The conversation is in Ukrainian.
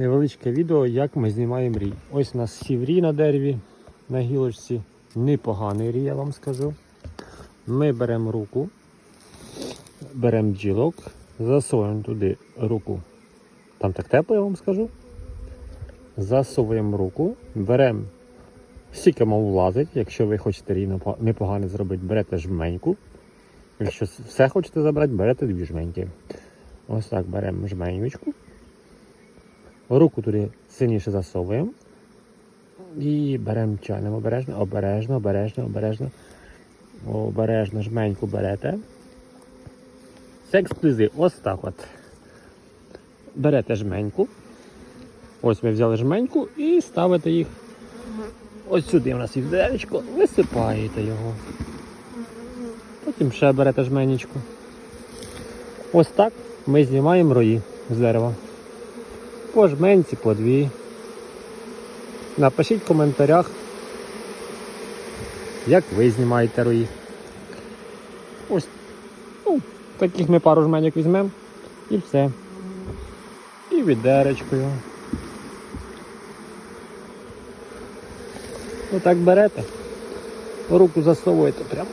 Невеличке відео, як ми знімаємо рій. Ось у нас сів рій на дереві на гілочці. Непоганий рій, я вам скажу. Ми беремо руку, беремо бджілок, засовуємо туди руку. Там так тепло, я вам скажу. Засовуємо руку, беремо стільки мов влазить. Якщо ви хочете рій непо- непоганий зробити, берете жменьку. Якщо все хочете забрати, берете дві жменьки. Ось так беремо жменючку. Руку туди сильніше засовуємо. І беремо чайним обережно, обережно, обережно, обережно. Обережно жменьку берете. Це ексклюзив. Ось так от. Берете жменьку. Ось ми взяли жменьку і ставите їх. Ось сюди у нас відеречко, висипаєте його. Потім ще берете жменечку. Ось так ми знімаємо рої з дерева. По жменці, по дві. Напишіть в коментарях, як ви знімаєте рої. Ось, ну, таких ми пару жменьок візьмемо і все. І відеречкою. Отак берете, руку засовуєте прямо.